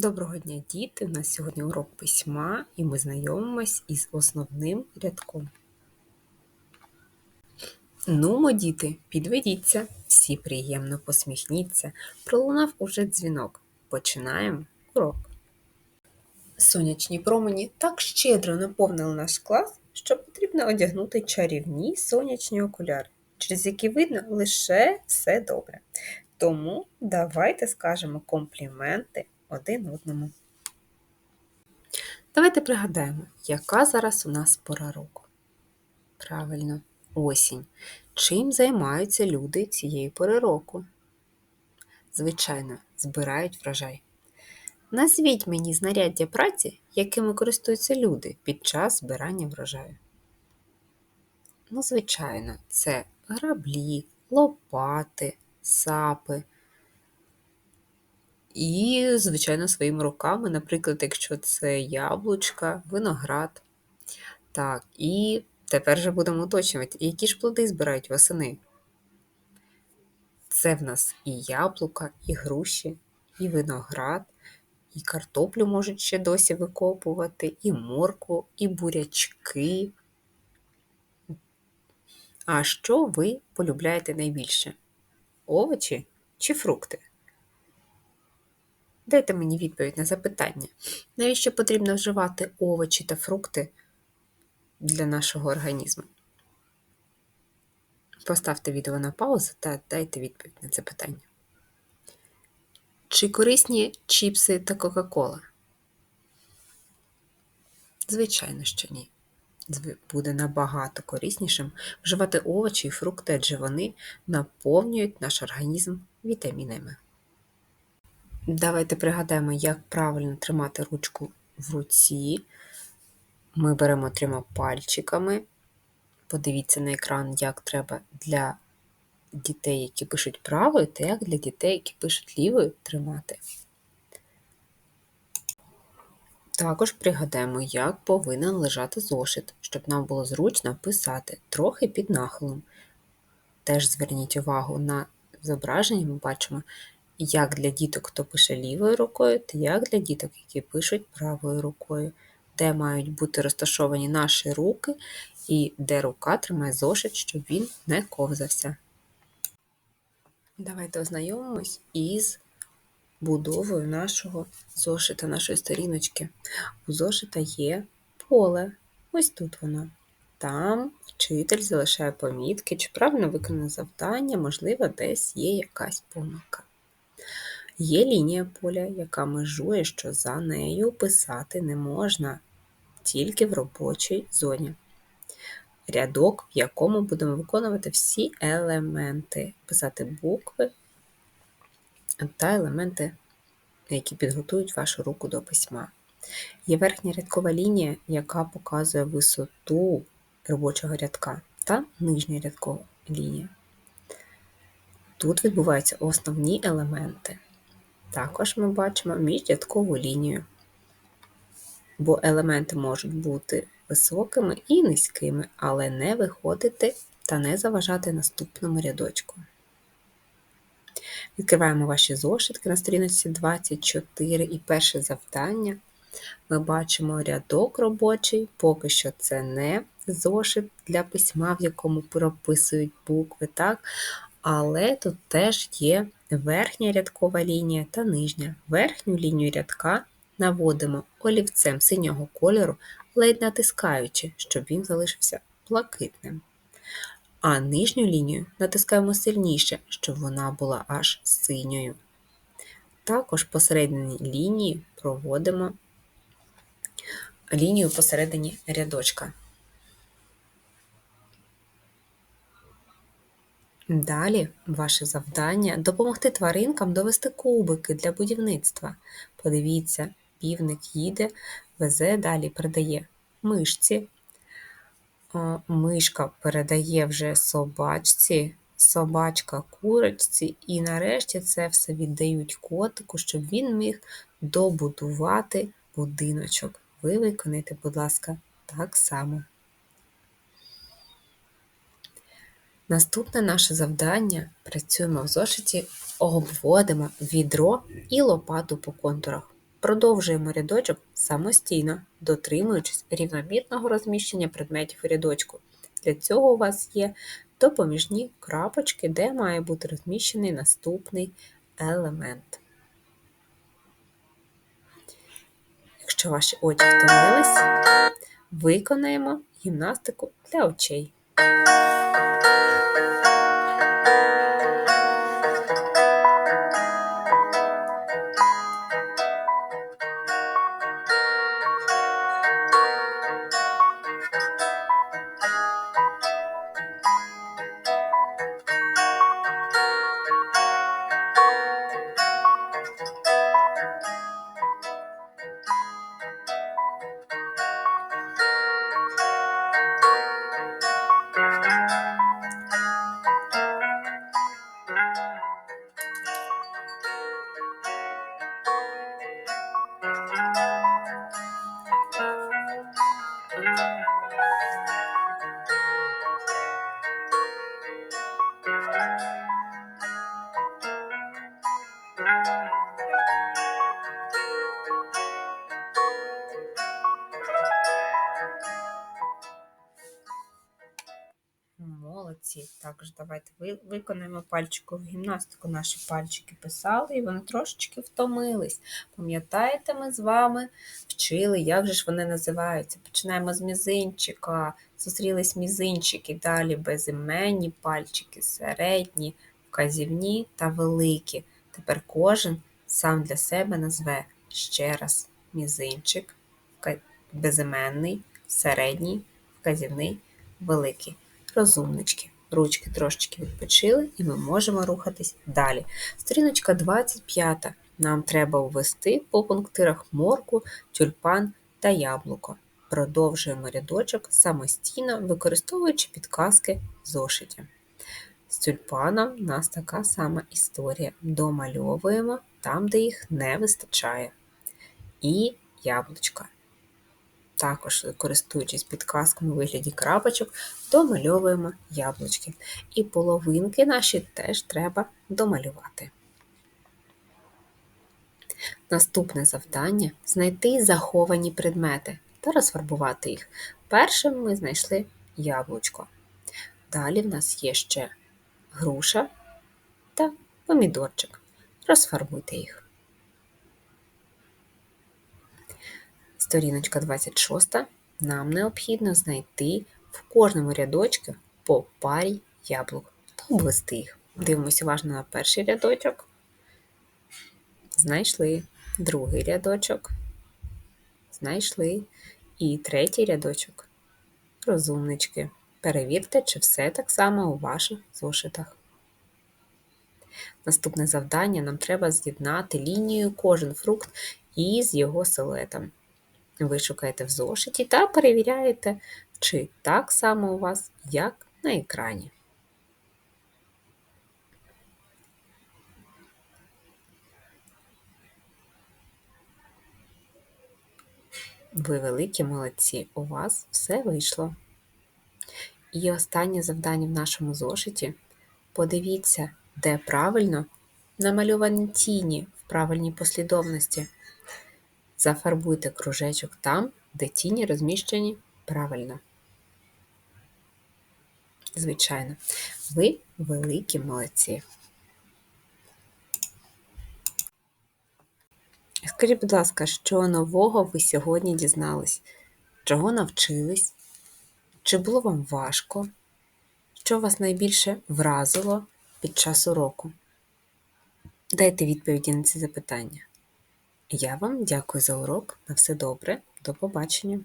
Доброго дня, діти! У нас сьогодні урок письма, і ми знайомимось із основним рядком. Нумо, діти, підведіться, всі приємно посміхніться. Пролунав уже дзвінок. Починаємо урок. Сонячні промені так щедро наповнили наш клас, що потрібно одягнути чарівні сонячні окуляри, через які видно лише все добре. Тому давайте скажемо компліменти один одному. Давайте пригадаємо, яка зараз у нас пора року. Правильно, осінь. Чим займаються люди цієї пори року? Звичайно, збирають врожай. Назвіть мені знаряддя праці, якими користуються люди під час збирання врожаю. Ну, звичайно, це граблі, лопати, сапи. І, звичайно, своїми руками, наприклад, якщо це яблучка, виноград. Так, і тепер вже будемо уточнювати, які ж плоди збирають восени. Це в нас і яблука, і груші, і виноград, і картоплю можуть ще досі викопувати, і моркву, і бурячки. А що ви полюбляєте найбільше? Овочі чи фрукти? Дайте мені відповідь на запитання, навіщо потрібно вживати овочі та фрукти для нашого організму? Поставте відео на паузу та дайте відповідь на це питання. Чи корисні чіпси та Кока-Кола? Звичайно, що ні. Буде набагато кориснішим вживати овочі і фрукти, адже вони наповнюють наш організм вітамінами. Давайте пригадаємо, як правильно тримати ручку в руці. Ми беремо трьома пальчиками. Подивіться на екран, як треба для дітей, які пишуть правою, та як для дітей, які пишуть лівою, тримати. Також пригадаємо, як повинен лежати зошит, щоб нам було зручно писати трохи під нахилом. Теж зверніть увагу на зображення, ми бачимо, як для діток, хто пише лівою рукою, та як для діток, які пишуть правою рукою, де мають бути розташовані наші руки і де рука тримає зошит, щоб він не ковзався. Давайте ознайомимось із будовою нашого зошита, нашої сторіночки. У зошита є поле. Ось тут воно. Там вчитель залишає помітки, чи правильно виконане завдання, можливо, десь є якась помилка. Є лінія поля, яка межує, що за нею писати не можна, тільки в робочій зоні. Рядок, в якому будемо виконувати всі елементи, писати букви та елементи, які підготують вашу руку до письма. Є верхня рядкова лінія, яка показує висоту робочого рядка, та нижня рядкова лінія. Тут відбуваються основні елементи. Також ми бачимо міжрядкову лінію, бо елементи можуть бути високими і низькими, але не виходити та не заважати наступному рядочку. Відкриваємо ваші зошитки на сторінці 24 і перше завдання. Ми бачимо рядок робочий, поки що це не зошит для письма, в якому прописують букви, так? але тут теж є верхня рядкова лінія та нижня. Верхню лінію рядка наводимо олівцем синього кольору, ледь натискаючи, щоб він залишився блакитним. А нижню лінію натискаємо сильніше, щоб вона була аж синьою. Також посередині лінії проводимо лінію посередині рядочка. Далі ваше завдання допомогти тваринкам довести кубики для будівництва. Подивіться, півник їде, везе, далі передає мишці. Мишка передає вже собачці, собачка курочці, і нарешті це все віддають котику, щоб він міг добудувати будиночок. Ви виконайте, будь ласка, так само. Наступне наше завдання працюємо в зошиті, обводимо відро і лопату по контурах. Продовжуємо рядочок самостійно, дотримуючись рівномірного розміщення предметів у рядочку. Для цього у вас є допоміжні крапочки, де має бути розміщений наступний елемент. Якщо ваші очі втомились, виконаємо гімнастику для очей. Молодці. Також давайте виконаємо пальчикову гімнастику. Наші пальчики писали і вони трошечки втомились. Пам'ятаєте, ми з вами вчили, як же ж вони називаються? Починаємо з мізинчика. Зустрілись мізинчики, далі безіменні пальчики, середні, вказівні та великі. Тепер кожен сам для себе назве ще раз мізинчик, безіменний, середній, вказівний, великий. Розумнички. Ручки трошечки відпочили, і ми можемо рухатись далі. Сторіночка 25. Нам треба ввести по пунктирах морку, тюльпан та яблуко. Продовжуємо рядочок самостійно, використовуючи підказки зошиті. З тюльпаном у нас така сама історія. Домальовуємо там, де їх не вистачає. І яблучка. Також, користуючись підказками у вигляді крапочок, домальовуємо яблучки. І половинки наші теж треба домалювати. Наступне завдання знайти заховані предмети та розфарбувати їх. Першим ми знайшли яблучко. Далі в нас є ще груша та помідорчик. Розфарбуйте їх. Сторіночка 26. Нам необхідно знайти в кожному рядочку по парі яблук та обвести їх. Дивимося уважно на перший рядочок. Знайшли другий рядочок. Знайшли. І третій рядочок. Розумнички. Перевірте, чи все так само у ваших зошитах. Наступне завдання нам треба з'єднати лінією кожен фрукт із його силуетом. Ви шукаєте в зошиті та перевіряєте, чи так само у вас, як на екрані. Ви великі молодці, у вас все вийшло. І останнє завдання в нашому зошиті. Подивіться, де правильно намальовані тіні в правильній послідовності. Зафарбуйте кружечок там, де тіні розміщені правильно. Звичайно, ви великі молодці. Скажіть, будь ласка, що нового ви сьогодні дізнались? Чого навчились? Чи було вам важко? Що вас найбільше вразило під час уроку? Дайте відповіді на ці запитання. Я вам дякую за урок. На все добре. До побачення.